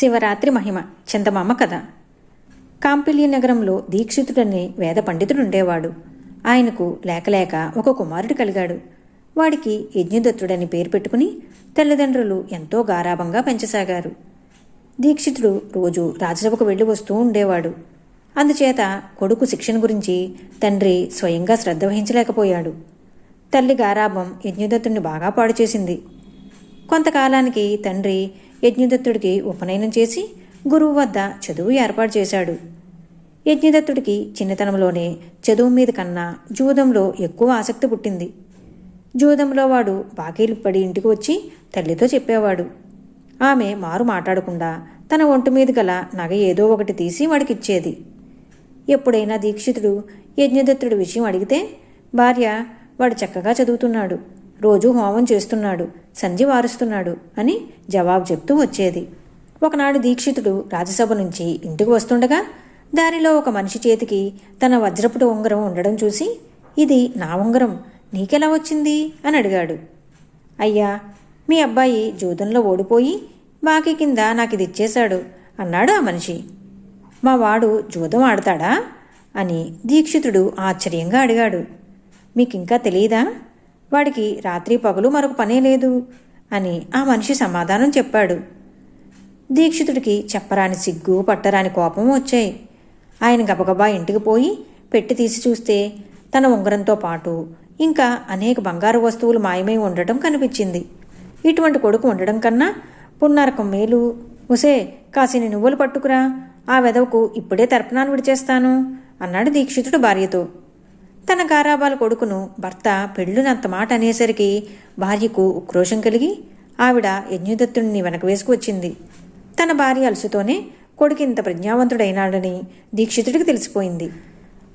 శివరాత్రి మహిమ చందమామ కథ. కాంపిల్లి నగరంలో దీక్షితుడనే వేద పండితుడుండేవాడు. ఆయనకు లేకలేక ఒక కుమారుడు కలిగాడు. వాడికి యజ్ఞదత్తుడని పేరు పెట్టుకుని తల్లిదండ్రులు ఎంతో గారాభంగా పెంచసాగారు. దీక్షితుడు రోజు రాజసభకు వెళ్ళి వస్తూ ఉండేవాడు. అందుచేత కొడుకు శిక్షణ గురించి తండ్రి స్వయంగా శ్రద్ధ వహించలేకపోయాడు. తల్లి గారాభం యజ్ఞదత్తుడిని బాగా పాడు చేసింది కొంతకాలానికి తండ్రి యజ్ఞదత్తుడికి ఉపనయనం చేసి గురువు వద్ద చదువు ఏర్పాటు చేశాడు. యజ్ఞదత్తుడికి చిన్నతనంలోనే చదువు మీద కన్నా జూదంలో ఎక్కువ ఆసక్తి పుట్టింది. జూదంలో వాడు బాకీలు పడి ఇంటికి వచ్చి తల్లితో చెప్పేవాడు. ఆమె మారు మాట్లాడకుండా తన ఒంటి మీద గల నగ ఏదో ఒకటి తీసి వాడికిచ్చేది. ఎప్పుడైనా దీక్షితుడు యజ్ఞదత్తుడి విషయం అడిగితే భార్య వాడు చక్కగా చదువుతున్నాడు. రోజు హోమం చేస్తున్నాడు. సంధ్య వారుస్తున్నాడు అని జవాబు చెప్తూ వచ్చేది. ఒకనాడు దీక్షితుడు రాజసభ నుంచి ఇంటికి వస్తుండగా దారిలో ఒక మనిషి చేతికి తన వజ్రపుడు ఉంగరం ఉండడం చూసి ఇది నా ఉంగరం నీకెలా వచ్చింది? అని అడిగాడు. అయ్యా మీ అబ్బాయి జూదంలో ఓడిపోయి బాకీ కింద నాకు ఇది ఇచ్చేశాడు అన్నాడు ఆ మనిషి. మా వాడు జూదం ఆడతాడా? అని దీక్షితుడు ఆశ్చర్యంగా అడిగాడు. మీకింకా తెలియదా వాడికి రాత్రి పగలు మరొక పనే లేదు అని ఆ మనిషి సమాధానం చెప్పాడు. దీక్షితుడికి చెప్పరాని సిగ్గు పట్టరాని కోపం వచ్చాయి. ఆయన గబగబా ఇంటికి పోయి పెట్టి తీసి చూస్తే తన ఉంగరంతో పాటు ఇంకా అనేక బంగారు వస్తువులు మాయమై ఉండటం కనిపించింది. ఇటువంటి కొడుకు ఉండడం కన్నా పున్నరకం మేలు. ఉసే కాసిని నువ్వులు పట్టుకురా. ఆ వెదవకు ఇప్పుడే తర్పణాలు విడిచేస్తాను అన్నాడు దీక్షితుడు భార్యతో. తన గారాబాల కొడుకును భర్త పెళ్ళునంత మాట అనేసరికి భార్యకు ఉక్రోషం కలిగి ఆవిడ యజ్ఞదత్తుడిని వెనక వేసుకువచ్చింది తన భార్య అలసుతోనే కొడుకు ఇంత ప్రజ్ఞావంతుడైనాడని దీక్షితుడికి తెలిసిపోయింది.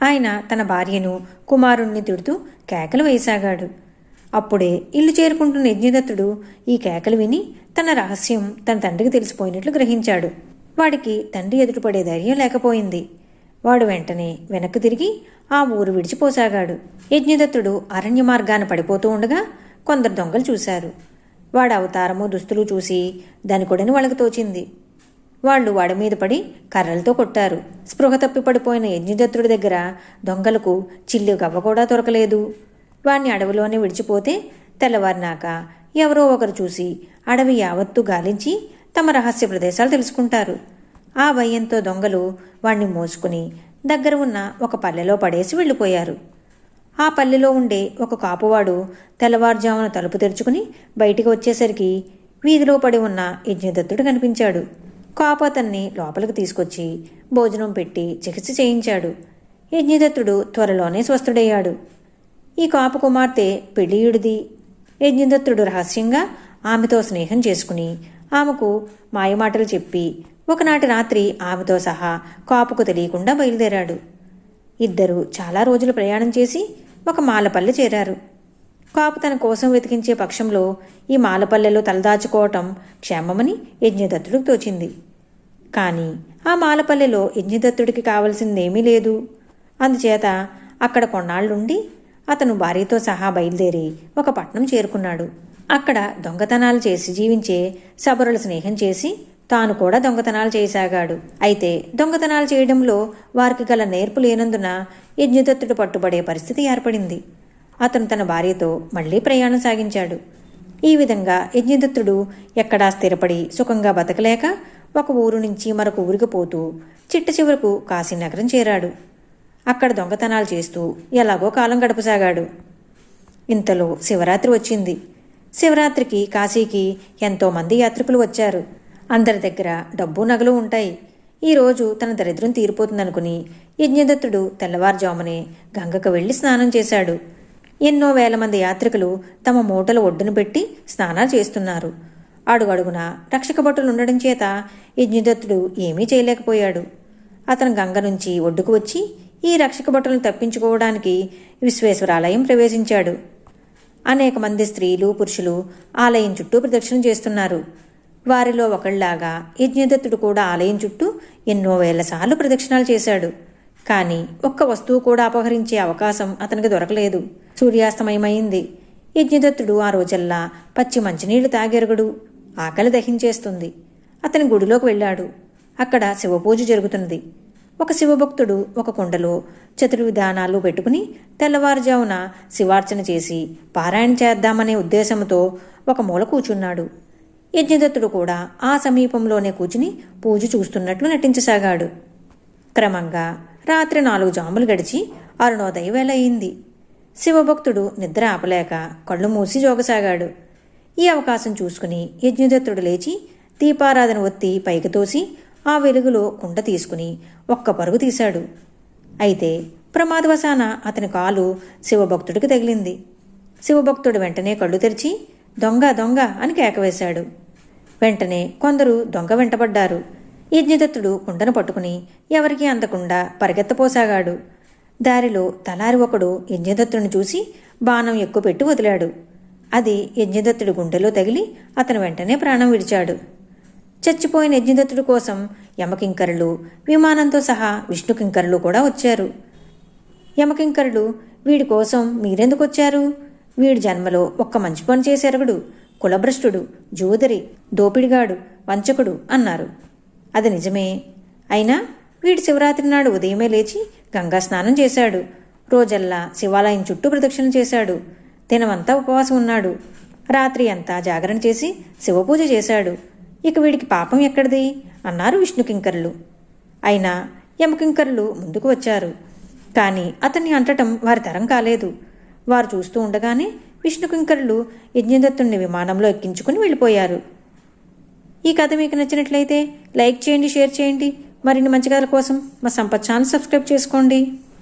ఆయన తన భార్యను కుమారుణ్ణి తిడుతూ కేకలు వేయసాగాడు. అప్పుడే ఇల్లు చేరుకుంటున్న యజ్ఞదత్తుడు ఈ కేకలు విని తన రహస్యం తన తండ్రికి తెలిసిపోయినట్లు గ్రహించాడు. వాడికి తండ్రి ఎదురుపడే ధైర్యం లేకపోయింది. వాడు వెంటనే వెనక్కి తిరిగి ఆ ఊరు విడిచిపోసాగాడు. యజ్ఞదత్తుడు అరణ్య మార్గాన పడిపోతూ ఉండగా కొందరు దొంగలు చూశారు. వాడు అవతారము దుస్తులు చూసి దాని కొడని వాళ్ళకి తోచింది. వాళ్ళు వాడి మీద పడి కర్రలతో కొట్టారు. స్పృహ తప్పి పడిపోయిన యజ్ఞదత్తుడి దగ్గర దొంగలకు చిల్లు గవ్వ కూడా దొరకలేదు. వాణ్ణి అడవిలోనే విడిచిపోతే తెల్లవారినాక ఎవరో ఒకరు చూసి అడవి యావత్తు గాలించి తమ రహస్య ప్రదేశాలు తెలుసుకుంటారు. ఆ భయంతో దొంగలు వాణ్ణి మోసుకుని దగ్గర ఉన్న ఒక పల్లెలో పడేసి వెళ్ళిపోయారు. ఆ పల్లెలో ఉండే ఒక కాపువాడు తెల్లవారుజామున తలుపు తెరుచుకుని బయటికి వచ్చేసరికి వీధిలో పడి ఉన్న యజ్ఞదత్తుడు కనిపించాడు. కాపు అతన్ని లోపలికి తీసుకొచ్చి భోజనం పెట్టి చికిత్స చేయించాడు. యజ్ఞదత్తుడు త్వరలోనే స్వస్థుడయ్యాడు. ఈ కాపు కుమార్తె పెళ్ళియుడిది యజ్ఞదత్తుడు రహస్యంగా ఆమెతో స్నేహం చేసుకుని ఆమెకు మాయమాటలు చెప్పి ఒకనాటి రాత్రి ఆమెతో సహా కాపుకు తెలియకుండా బయలుదేరాడు. ఇద్దరు చాలా రోజులు ప్రయాణం చేసి ఒక మాలపల్లె చేరారు. కాపు తన కోసం వెతికించే పక్షంలో ఈ మాలపల్లెలో తలదాచుకోవటం క్షేమమని యజ్ఞదత్తుడికి తోచింది. కానీ ఆ మాలపల్లెలో యజ్ఞదత్తుడికి కావలసిందేమీ లేదు. అందుచేత అక్కడ కొన్నాళ్ళుండి అతను భార్యతో సహా బయలుదేరి ఒక పట్నం చేరుకున్నాడు. అక్కడ దొంగతనాలు చేసి జీవించే సబరుల స్నేహం చేసి తాను కూడా దొంగతనాలు చేయసాగాడు అయితే దొంగతనాలు చేయడంలో వారికి గల నేర్పు లేనందున యజ్ఞదత్తుడు పట్టుబడే పరిస్థితి ఏర్పడింది. అతను తన భార్యతో మళ్ళీ ప్రయాణం సాగించాడు. ఈ విధంగా యజ్ఞదత్తుడు ఎక్కడా స్థిరపడి సుఖంగా బతకలేక ఒక ఊరు నుంచి మరొక ఊరికి పోతూ చిట్ట చివరకు కాశీనగరం చేరాడు. అక్కడ దొంగతనాలు చేస్తూ ఎలాగో కాలం గడపసాగాడు. ఇంతలో శివరాత్రి వచ్చింది. శివరాత్రికి కాశీకి ఎంతోమంది యాత్రికులు వచ్చారు. అందరి దగ్గర డబ్బు నగలు ఉంటాయి. ఈరోజు తన దరిద్రం తీరిపోతుందనుకుని యజ్ఞదత్తుడు తెల్లవారుజామునే గంగకు వెళ్ళి స్నానం చేశాడు. ఎన్నో వేల మంది యాత్రికులు తమ మూటలు ఒడ్డున పెట్టి స్నానాలు చేస్తున్నారు. అడుగడుగున రక్షక భటులు ఉండడం చేత యజ్ఞదత్తుడు ఏమీ చేయలేకపోయాడు. అతను గంగ నుంచి ఒడ్డుకు వచ్చి ఈ రక్షక భటులను తప్పించుకోవడానికి విశ్వేశ్వరాలయం ప్రవేశించాడు. అనేక మంది స్త్రీలు పురుషులు ఆలయం చుట్టూ ప్రదక్షిణ చేస్తున్నారు. వారిలో ఒకళ్ళాగా యజ్ఞదత్తుడు కూడా ఆలయం చుట్టూ ఎన్నో వేల సార్లు ప్రదక్షిణాలు చేశాడు. కానీ ఒక్క వస్తువు కూడా అపహరించే అవకాశం అతనికి దొరకలేదు. సూర్యాస్తమయమైంది. యజ్ఞదత్తుడు ఆ రోజల్లా పచ్చి మంచినీళ్ళు తాగెరగడు. ఆకలి దహించేస్తుంది. అతని గుడిలోకి వెళ్ళాడు. అక్కడ శివపూజ జరుగుతున్నది. ఒక శివభక్తుడు ఒక కుండలో చతుర్విధానాలు పెట్టుకుని తెల్లవారుజామున శివార్చన చేసి పారాయణ చేద్దామనే ఉద్దేశంతో ఒక మూల కూర్చున్నాడు. యజ్ఞదత్తుడు కూడా ఆ సమీపంలోనే కూర్చుని పూజ చూస్తున్నట్లు నటించసాగాడు. క్రమంగా రాత్రి నాలుగు జాములు గడిచి అరుణోదయ వేళ అయింది శివభక్తుడు నిద్ర ఆపలేక కళ్ళు మూసి జోగసాగాడు. ఈ అవకాశం చూసుకుని యజ్ఞదత్తుడు లేచి దీపారాధన ఒత్తి పైకి తోసి ఆ వెలుగులో కుండ తీసుకుని ఒక్క పరుగు తీశాడు. అయితే ప్రమాదవశాన అతని కాలు శివభక్తుడికి తగిలింది. శివభక్తుడు వెంటనే కళ్ళు తెరిచి దొంగ దొంగ అని కేకవేశాడు. వెంటనే కొందరు దొంగ వెంటబడ్డారు. యజ్ఞదత్తుడు కుండను పట్టుకుని ఎవరికీ అందకుండా పరిగెత్తపోసాగాడు. దారిలో తలారి ఒకడు యజ్ఞదత్తుడిని చూసి బాణం ఎక్కువ పెట్టి వదిలాడు. అది యజ్ఞదత్తుడి గుండెలో తగిలి అతను వెంటనే ప్రాణం విడిచాడు. చచ్చిపోయిన యజ్ఞదత్తుడి కోసం యమకింకరులు విమానంతో సహా విష్ణుకింకరులు కూడా వచ్చారు. యమకింకరులు వీడి కోసం మీరెందుకు వచ్చారు? వీడి జన్మలో ఒక్క మంచి పని చేసెరగడు కులభ్రష్టుడు జోదరి దోపిడిగాడు వంచకుడు అన్నారు. అది నిజమే. అయినా వీడి శివరాత్రి నాడు ఉదయమే లేచి గంగా స్నానం చేశాడు. రోజల్లా శివాలయం చుట్టూ ప్రదక్షిణ చేశాడు. దినమంతా ఉపవాసం ఉన్నాడు. రాత్రి అంతా జాగరణ చేసి శివపూజ చేశాడు. ఇక వీడికి పాపం ఎక్కడిది? అన్నారు విష్ణుకింకర్లు. అయినా యమకింకర్లు ముందుకు వచ్చారు. కానీ అతన్ని అంటటం వారి తరం కాలేదు. వారు చూస్తూ ఉండగానే విష్ణుకింకరులు యజ్ఞదత్తుణ్ణి విమానంలో ఎక్కించుకుని వెళ్ళిపోయారు. ఈ కథ మీకు నచ్చినట్లయితే లైక్ చేయండి షేర్ చేయండి. మరిన్ని మంచి కథల కోసం మా సంపత్ ఛానల్ సబ్స్క్రైబ్ చేసుకోండి.